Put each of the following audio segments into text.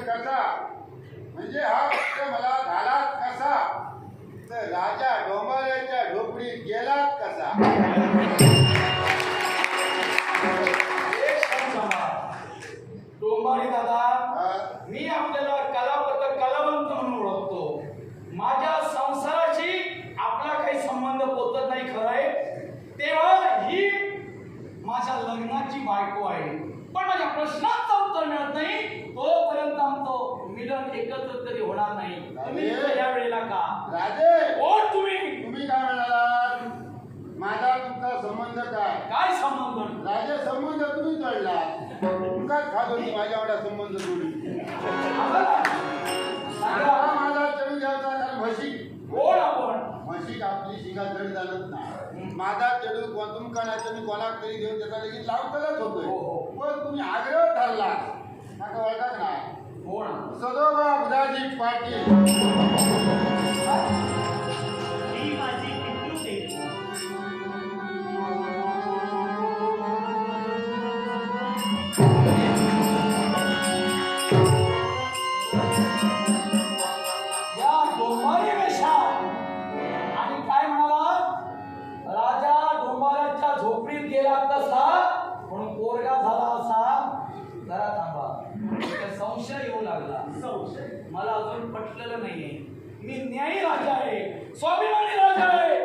करता. म्हणजे हा फक्त मला एकत्र तरी होणार नाही. या वेळेला का? राजे. तुम्ही! तुम्ही काय म्हणालात? माझा तुमचा संबंध काय? काय संबंध? राजे संबंध तुम्ही जोडला तुमकाच खात होती माझ्या एवढा संबंध. हा माझा चढू घ्यायचा कारण म्हशी. कोण आपण? म्हशी आपली शिंगा जड झालत नाही माझा चढू कोण तुमकानाचं मी कोणाक तरी घेऊन त्याचा लगेच लावतलच होतोय. हो, हो. पण तुम्ही आग्रह धरला माझा ओळखत नाही कोण? सदोबा बुधाजी पाटील. मला अजून पटलेलं नाहीये. मी न्यायी राजा आहे. स्वाभिमानी राजा आहे.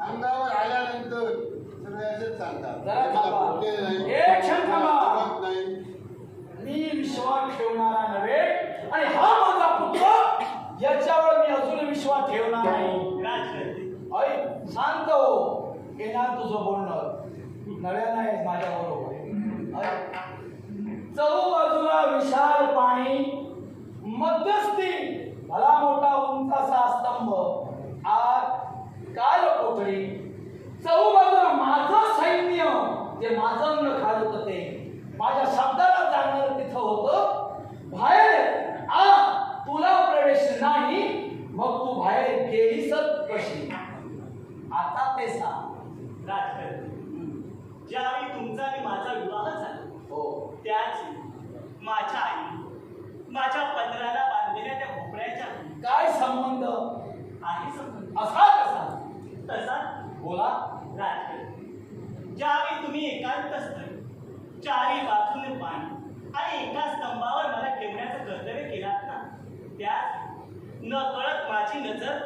अंगावर आल्यानंतर. एक क्षण थांबा. मी विश्वास ठेवणारा नव्हे आणि हा माझा पुत्र याच्यावर मी अजून विश्वास ठेवणार नाही. शांत हो. येणार तुझं बोलणं. नव्या नाही माझ्या जे माझं अन्न खात होतं ते माझ्या शब्दाला जाणणार तिथं होतं बाहेर आ तुला प्रवेश नाही. मग तू बाहेर गेलीसच कशी? आता ते सांग. ज्यावेळी तुमचा आणि माझा विवाह झाला हो. त्याच माझ्या आई माझ्या पदराला बांधलेल्या त्या भोपळ्याच्या काय संबंध? आहे संबंध. असा कसा? तसा? बोला राजकर्ते ज्यावेळी तुम्ही एकांतस्थ चारी बाजूने पाणी आणि एका स्तंभावर मला ठेवण्याचं कर्तव्य केलात ना त्यात न कळत माझी नजर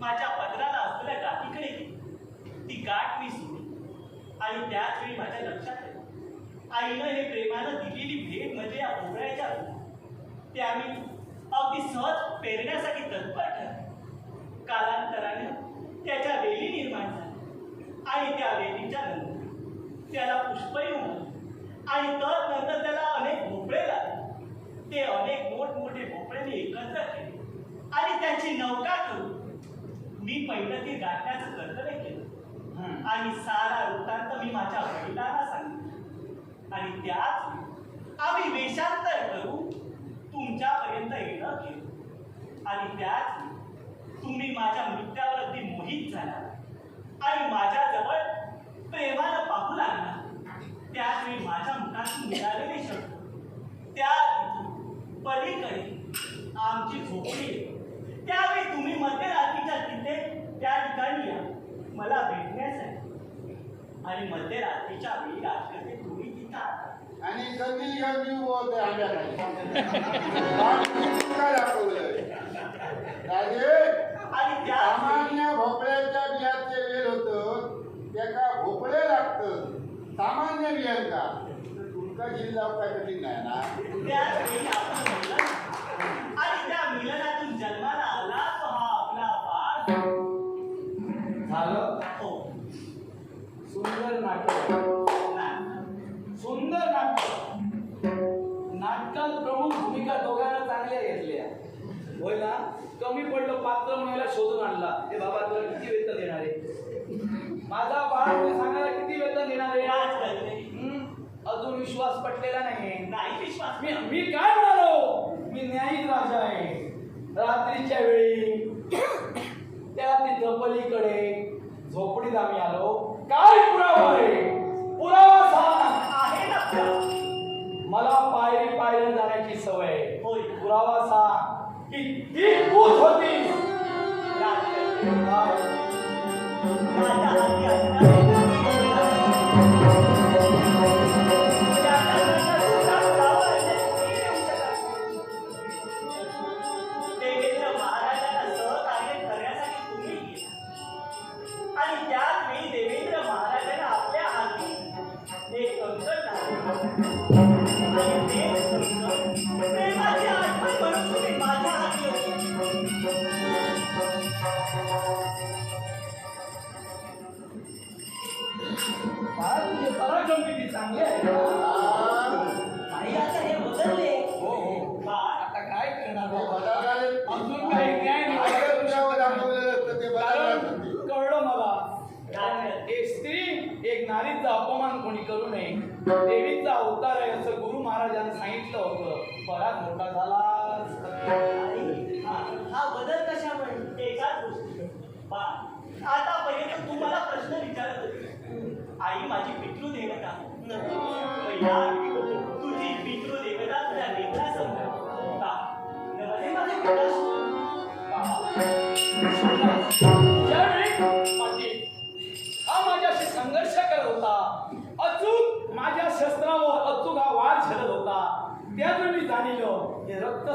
माझ्या पदराला असलेल्या गाठीकडे गेली. ती गाठ मी सोडली. आणि त्याच वेळी माझ्या लक्षात आलं. आईनं हे प्रेमानं दिलेली भेट म्हणजे या भोवळ्याच्या ते आम्ही अगदी सहज पेरण्यासाठी तत्पर ठरले. कालांतराने त्याच्या वेली निर्माण झाल्या. आणि त्या वेलीच्या नंतर त्याला पुष्पही आणि तदनंतर त्याला अनेक भोपळे लागले. ते अनेक मोठमोठे भोपळे मी एकत्र केले. आणि त्याची नौका करून मी पहिलं ती गाठण्याचं कर्तव्य केलं. आणि सारा वृत्तांत मी माझ्या वडिलांना सांगितलं. आणि त्याच आम्ही वेषांतर करून तुमच्यापर्यंत येणं केलं. आणि त्याच तुम्ही माझ्या मृत्यावर अगदी मोहित झाला. आणि माझ्याजवळ प्रेमानं पाहू लागला. त्यावेळी माझ्या मुखातून निघालेले शब्द त्या पलीकडे आमची झोपडी त्यावेळी तुम्ही मध्यरात्रीच्या तिथे त्या ठिकाणी या. मला भेटण्यासाठी. आणि मध्यरात्रीच्या वेळी राजकर्ते तुम्ही तिथं आणि कधी कधी बोलते आंब्याखाली? राजे? तर तुमका जिल्हा काय कठीण नाही ना. आणि त्या मिलनातून जन्माला आला तो हा आपला बाळ. झालं? हो. सुंदर नाटक. सुंदर नाटक. नाटकात प्रमुख भूमिका दोघांना चांगल्या घेतल्या. होय ना कमी पडलं पात्र म्हणायला शोधून आणला. हे बाबा तुला किती वेतन देणार आहे? माझा बाळ सांगायला किती वेतन देणार आहे राजकर्ते हम्म, अजून विश्वास पटलेला नाही नाही विश्वास. मी मी काय म्हणालो? मी न्यायी राजा आहे. रात्रीच्या वेळी त्या तिथं पलीकडे झोपडीत आम्ही आलो. काय पुरावा आहे? पुरावा आहे ना पुरावा? सवय आहे. होय. पुरावा सांग की ती हाती. कळलं मला. एक स्त्री एक नारीचा अपमान कोणी करू नये. बराच मोठा झाला. हा हा बदल कशामुळे एकाच गोष्टी बा आतापर्यंत तू मला प्रश्न विचारत होती. आई माझी पितृ देवता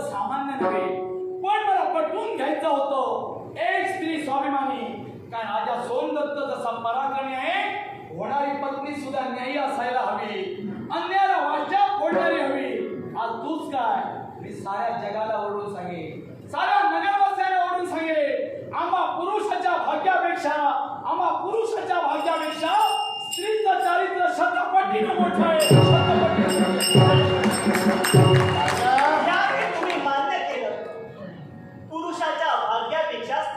हे सामान्य नव्हे. पण मला पटवून घ्यायचं होतं. एक स्त्री स्वाभिमानी. काय राजा सोनदत्त जसा पराक्रमी आहे? होणारी पत्नी सुद्धा न्यायी असायला हवी. अन्याला वाचा फोडणारी हवी. आज तूच काय? मी साऱ्या जगाला ओढून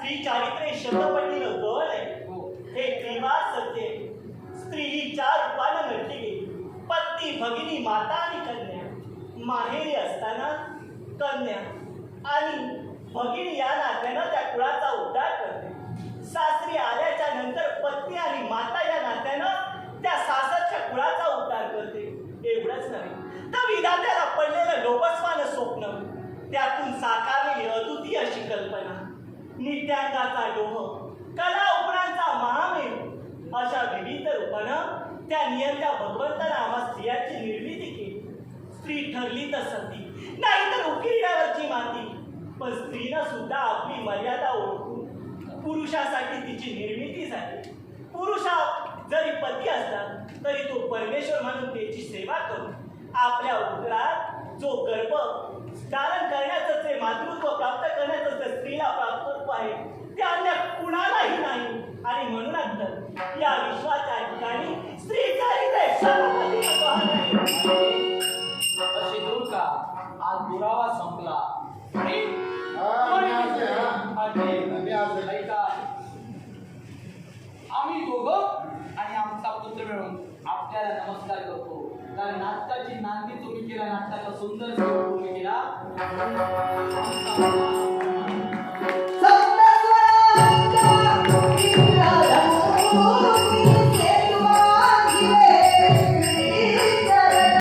स्त्री चारित्र्य शतपटीनं गळ आहे हे. त्रिवार सत्य. आहे. स्त्री ही चार रूपानं नटली गेली. पत्नी भगिनी माता आणि कन्या. माहेरी असताना कन्या आणि भगिनी या नात्यानं त्या कुळाचा उद्धार करते. सासरी आल्याच्यानंतर पत्नी आणि माता या नात्यानं त्या सासरच्या कुळाचा उद्धार करते. एवढंच नव्हे. तर विधात्याला पडलेलं लोकस्वानं स्वप्न त्यातून साकारलेली अद्वितीय अशी कल्पना. नित्यांगाचा डोह. कला उपरांचा महामेव अशा विविध रूपानं त्या नियंत्या भगवंत नामा स्त्रियाची निर्मिती केली. स्त्री ठरली तर सती नाही तर उकिरड्यावरची माती. पण स्त्रीनं सुद्धा आपली मर्यादा ओळखून पुरुषासाठी तिची निर्मिती झाली. पुरुषा जरी पती असला तरी तो परमेश्वर म्हणून त्याची सेवा करून आपल्या उदरात जो गर्भ धारण करण्याचं जे मातृत्व प्राप्त करण्याचं जे स्त्रीला प्राप्त आहे. ते अन्य कुणालाही नाही. आणि म्हणूनच तर या विश्वाच्या ठिकाणी स्त्री चारित्र्य शतपटीनं गहन आहे. अशी दूर का आज दुरावा संपला. आम्ही दोघं आणि आमचा पुत्र मिळून आपल्याला नमस्कार करतो. कारण नाटकाची नांदी तुम्ही केला नाटकाचा सुंदर तुम्ही केला.